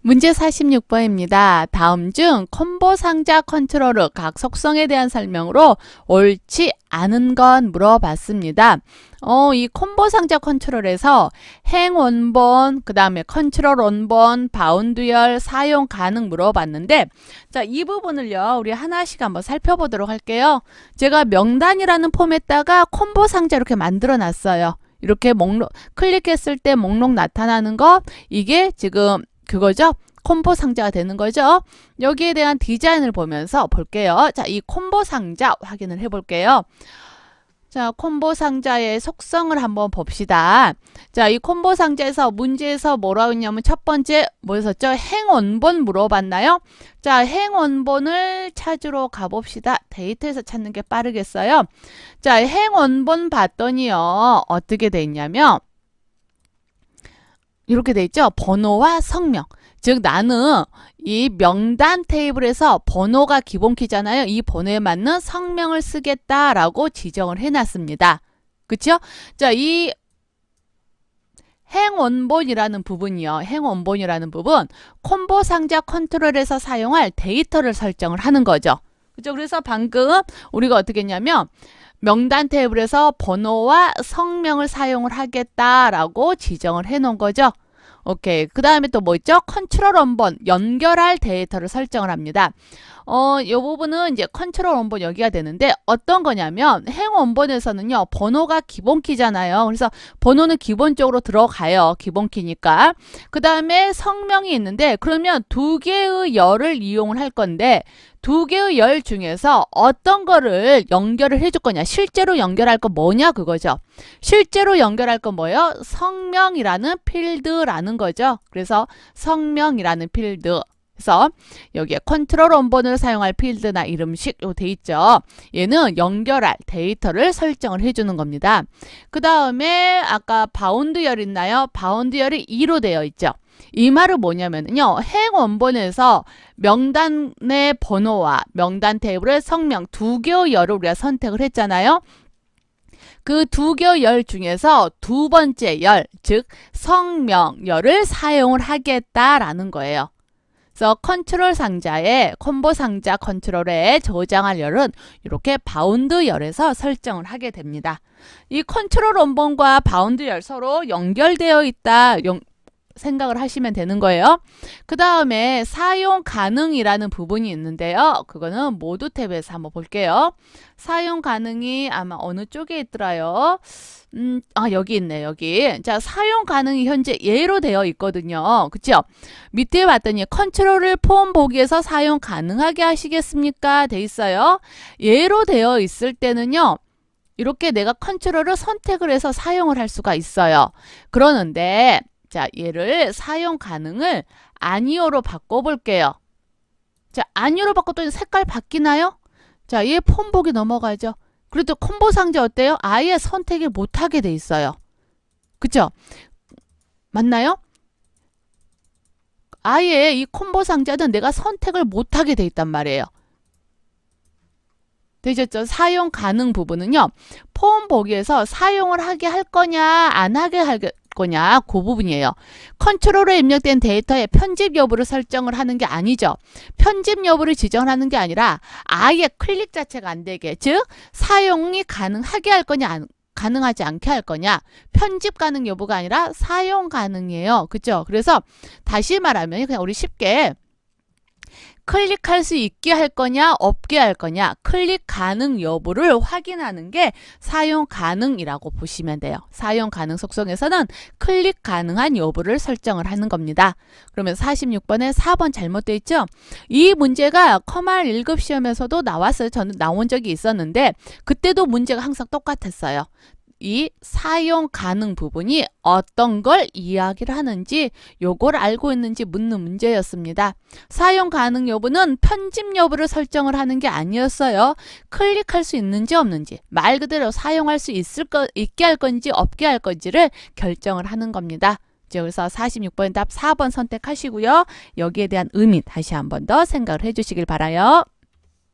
문제 46번입니다. 다음 중 콤보 상자 컨트롤러 각 속성에 대한 설명으로 옳지 않은 건 물어봤습니다. 어, 이 콤보 상자 컨트롤에서 행 원본, 그 다음에 컨트롤 원본, 바운드열, 사용 가능 물어봤는데, 자, 이 부분을요, 우리 하나씩 한번 살펴보도록 할게요. 제가 명단이라는 폼에다가 콤보 상자 이렇게 만들어 놨어요. 이렇게 목록, 클릭했을 때 목록 나타나는 거, 이게 지금 그거죠? 콤보 상자가 되는 거죠. 여기에 대한 디자인을 보면서 볼게요. 자, 이 콤보 상자 확인을 해 볼게요. 자, 콤보 상자의 속성을 한번 봅시다. 자, 이 콤보 상자에서 문제에서 뭐라고 했냐면 첫 번째 뭐였었죠? 행원본 물어봤나요? 자, 행원본을 찾으러 가봅시다. 데이터에서 찾는 게 빠르겠어요. 자, 행원본 봤더니요. 어떻게 돼 있냐면 이렇게 돼 있죠. 번호와 성명. 즉 나는 이 명단 테이블에서 번호가 기본 키잖아요. 이 번호에 맞는 성명을 쓰겠다라고 지정을 해놨습니다. 그쵸? 자, 이 행원본이라는 부분이요. 행원본이라는 부분 콤보 상자 컨트롤에서 사용할 데이터를 설정을 하는 거죠. 그죠? 그래서 방금 우리가 어떻게 했냐면 명단 테이블에서 번호와 성명을 사용을 하겠다라고 지정을 해 놓은 거죠. 오케이. 그 다음에 또 뭐 있죠? 컨트롤 원본 연결할 데이터를 설정을 합니다. 어, 이 부분은 이제 컨트롤 원본 여기가 되는데 어떤 거냐면 행 원본에서는요. 번호가 기본 키잖아요. 그래서 번호는 기본적으로 들어가요. 기본 키니까. 그 다음에 성명이 있는데 그러면 두 개의 열을 이용을 할 건데 두 개의 열 중에서 어떤 거를 연결을 해줄 거냐? 실제로 연결할 건 뭐냐 그거죠? 실제로 연결할 건 뭐예요? 성명이라는 필드라는 거죠. 그래서 성명이라는 필드 그래서 여기에 컨트롤 원본을 사용할 필드나 이름식 요 돼 있죠. 얘는 연결할 데이터를 설정을 해주는 겁니다. 그 다음에 아까 바운드열 있나요? 바운드열이 2로 되어 있죠. 이 말은 뭐냐면요. 행 원본에서 명단의 번호와 명단 테이블의 성명 두 개의 열을 우리가 선택을 했잖아요. 그두 개의 열 중에서 두 번째 열, 즉 성명열을 사용을 하겠다라는 거예요. 그래서 컨트롤 상자에 콤보 상자 컨트롤에 저장할 열은 이렇게 바운드 열에서 설정을 하게 됩니다. 이 컨트롤 원본과 바운드 열 서로 연결되어 있다. 영, 생각을 하시면 되는 거예요. 그 다음에 사용 가능이라는 부분이 있는데요. 그거는 모두 탭에서 한번 볼게요. 사용 가능이 아마 어느 쪽에 있더라요. 음, 아, 여기 있네, 여기. 자, 사용 가능이 현재 예로 되어 있거든요. 그쵸? 밑에 봤더니 컨트롤을 폼 보기에서 사용 가능하게 하시겠습니까? 돼 있어요. 예로 되어 있을 때는요. 이렇게 내가 컨트롤을 선택을 해서 사용을 할 수가 있어요. 그러는데 자, 얘를 사용 가능을 아니오로 바꿔볼게요. 자, 아니오로 바꿨더니 색깔 바뀌나요? 자, 얘 폼보기 넘어가죠. 그래도 콤보 상자 어때요? 아예 선택을 못하게 돼 있어요. 그쵸? 맞나요? 아예 이 콤보 상자는 내가 선택을 못하게 돼 있단 말이에요. 되셨죠? 사용 가능 부분은요. 폼 보기에서 사용을 하게 할 거냐 안 하게 할 거냐 그 부분이에요. 컨트롤에 입력된 데이터의 편집 여부를 설정을 하는 게 아니죠. 편집 여부를 지정하는 게 아니라 아예 클릭 자체가 안 되게 즉 사용이 가능하게 할 거냐 안, 가능하지 않게 할 거냐 편집 가능 여부가 아니라 사용 가능이에요. 그죠? 그래서 다시 말하면 그냥 우리 쉽게 클릭할 수 있게 할 거냐 없게 할 거냐 클릭 가능 여부를 확인하는 게 사용 가능이라고 보시면 돼요. 사용 가능 속성에서는 클릭 가능한 여부를 설정을 하는 겁니다. 그러면 46번에 4번 잘못되어 있죠? 이 문제가 커말 1급 시험에서도 나왔어요. 저는 나온 적이 있었는데 그때도 문제가 항상 똑같았어요. 이 사용 가능 부분이 어떤 걸 이야기를 하는지 요걸 알고 있는지 묻는 문제였습니다. 사용 가능 여부는 편집 여부를 설정을 하는 게 아니었어요. 클릭할 수 있는지 없는지 말 그대로 사용할 수 있을 거 있게 할 건지 없게 할 건지를 결정을 하는 겁니다. 그래서 46번 답 4번 선택하시고요. 여기에 대한 의미 다시 한 번 더 생각을 해주시길 바라요.